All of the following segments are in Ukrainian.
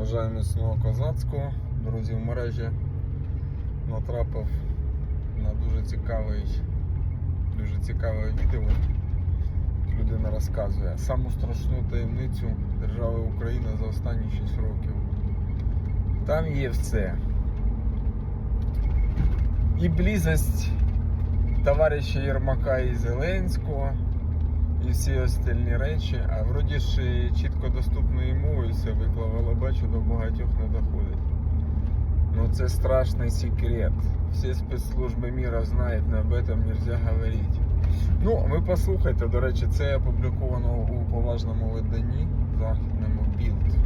Бажаю міцного козацького. Друзі, в мережі натрапив на дуже цікавий, дуже цікаве відео. Людина розказує саму страшну таємницю держави Україна за останні 6 років. Там є все. І близость товариша Єрмака і Зеленського, і всі остальні речі, а вроді ж чітко доступною мовою все виклав, бачу, до багатьох не доходить. Ну це страшний секрет. Всі спецслужби міра знають, но об этом нельзя говорить. Ну, ви послухайте, до речі, це опубліковано у поважному виданні західному Білд.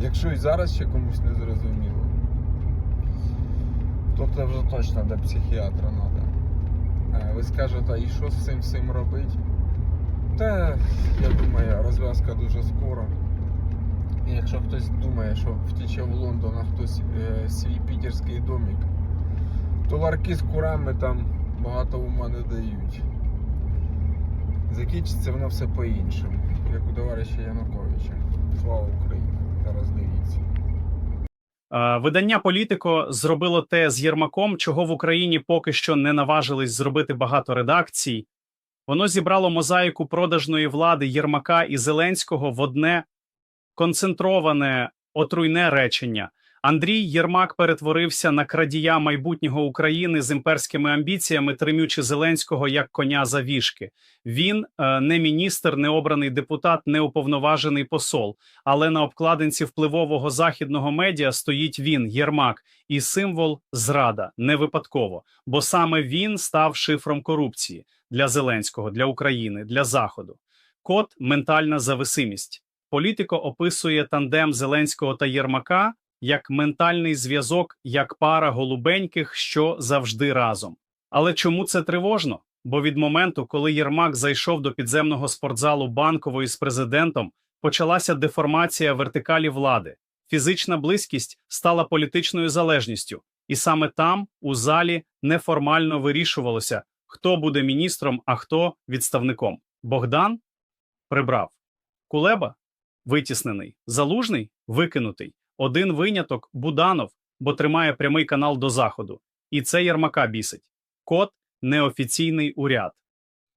Якщо і зараз ще комусь не зрозуміло, то це вже точно до психіатра треба. Ви скажете, а і що з цим всім робити? Та я думаю, розв'язка дуже скоро. І якщо хтось думає, що втіче в Лондон, а хтось е, свій пітерський домик, то ларки з курами там багато ума не дають. Закінчиться воно все по-іншому, як у товариша Януковича. Слава Україні! Зараз дивіться. Е, Видання Політико зробило те з Єрмаком, чого в Україні поки що не наважились зробити багато редакцій. Воно зібрало мозаїку продажної влади Єрмака і Зеленського в одне концентроване отруйне речення. Андрій Єрмак перетворився на крадія майбутнього України з імперськими амбіціями, тримючи Зеленського як коня за вішки. Він е, не міністр, не обраний депутат, не уповноважений посол. Але на обкладинці впливового західного медіа стоїть він, Єрмак, і символ зрада не випадково, бо саме він став шифром корупції для Зеленського, для України, для Заходу. Код ментальна зависимість. Політико описує тандем Зеленського та Єрмака як ментальний зв'язок, як пара голубеньких, що завжди разом. Але чому це тривожно? Бо від моменту, коли Єрмак зайшов до підземного спортзалу банкової з президентом, почалася деформація вертикалі влади. Фізична близькість стала політичною залежністю, і саме там, у залі, неформально вирішувалося, хто буде міністром, а хто відставником. Богдан прибрав. Кулеба витіснений, залужний викинутий. Один виняток Буданов, бо тримає прямий канал до заходу. І це Єрмака бісить. Код неофіційний уряд.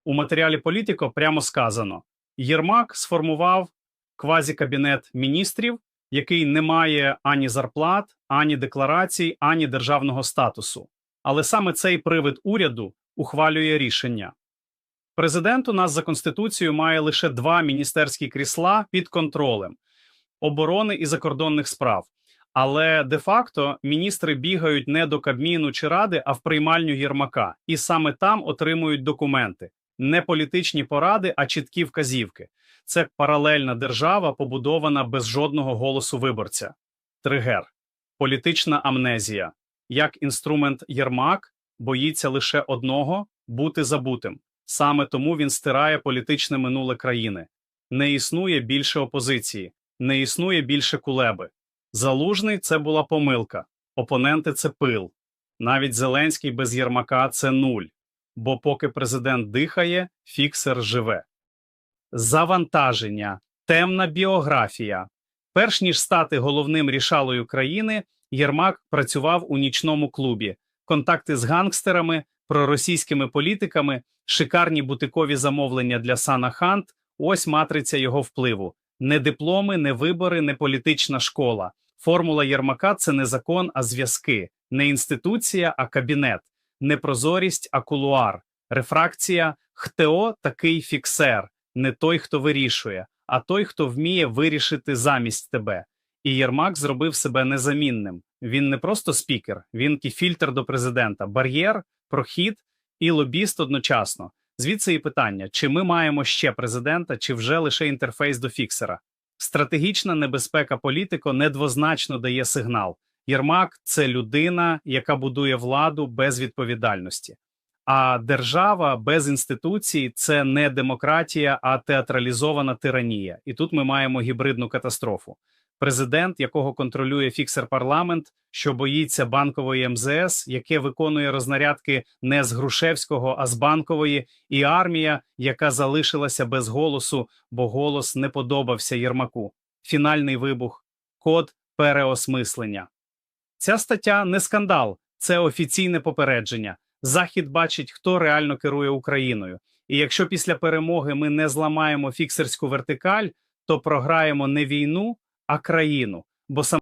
У матеріалі Політико прямо сказано: Єрмак сформував квазікабінет міністрів, який не має ані зарплат, ані декларацій, ані державного статусу. Але саме цей привид уряду ухвалює рішення. Президент у нас за конституцією має лише два міністерські крісла під контролем оборони і закордонних справ. Але де-факто міністри бігають не до Кабміну чи ради, а в приймальню Єрмака, і саме там отримують документи, не політичні поради, а чіткі вказівки. Це паралельна держава, побудована без жодного голосу виборця. Тригер, політична амнезія. Як інструмент Єрмак боїться лише одного бути забутим. Саме тому він стирає політичне минуле країни. Не існує більше опозиції, не існує більше кулеби. Залужний це була помилка, опоненти це пил. Навіть Зеленський без Єрмака це нуль. Бо поки президент дихає, фіксер живе. Завантаження, темна біографія. Перш ніж стати головним рішалою країни, Єрмак працював у нічному клубі, контакти з гангстерами, проросійськими політиками, шикарні бутикові замовлення для Сана Хант. Ось матриця його впливу. Не дипломи, не вибори, не політична школа. Формула Єрмака це не закон, а зв'язки, не інституція, а кабінет, не прозорість, а кулуар, рефракція, хто такий фіксер, не той, хто вирішує, а той, хто вміє вирішити замість тебе. І Єрмак зробив себе незамінним. Він не просто спікер, він і фільтр до президента, бар'єр, прохід і лобіст одночасно. Звідси і питання: чи ми маємо ще президента, чи вже лише інтерфейс до фіксера? Стратегічна небезпека політико недвозначно дає сигнал. Єрмак це людина, яка будує владу без відповідальності. А держава без інституцій це не демократія, а театралізована тиранія. І тут ми маємо гібридну катастрофу. Президент, якого контролює фіксер парламент, що боїться банкової МЗС, яке виконує рознарядки не з Грушевського, а з банкової, і армія, яка залишилася без голосу, бо голос не подобався Єрмаку. Фінальний вибух, код переосмислення. Ця стаття не скандал, це офіційне попередження. Захід бачить, хто реально керує Україною. І якщо після перемоги ми не зламаємо фіксерську вертикаль, то програємо не війну, а країну. Бо саме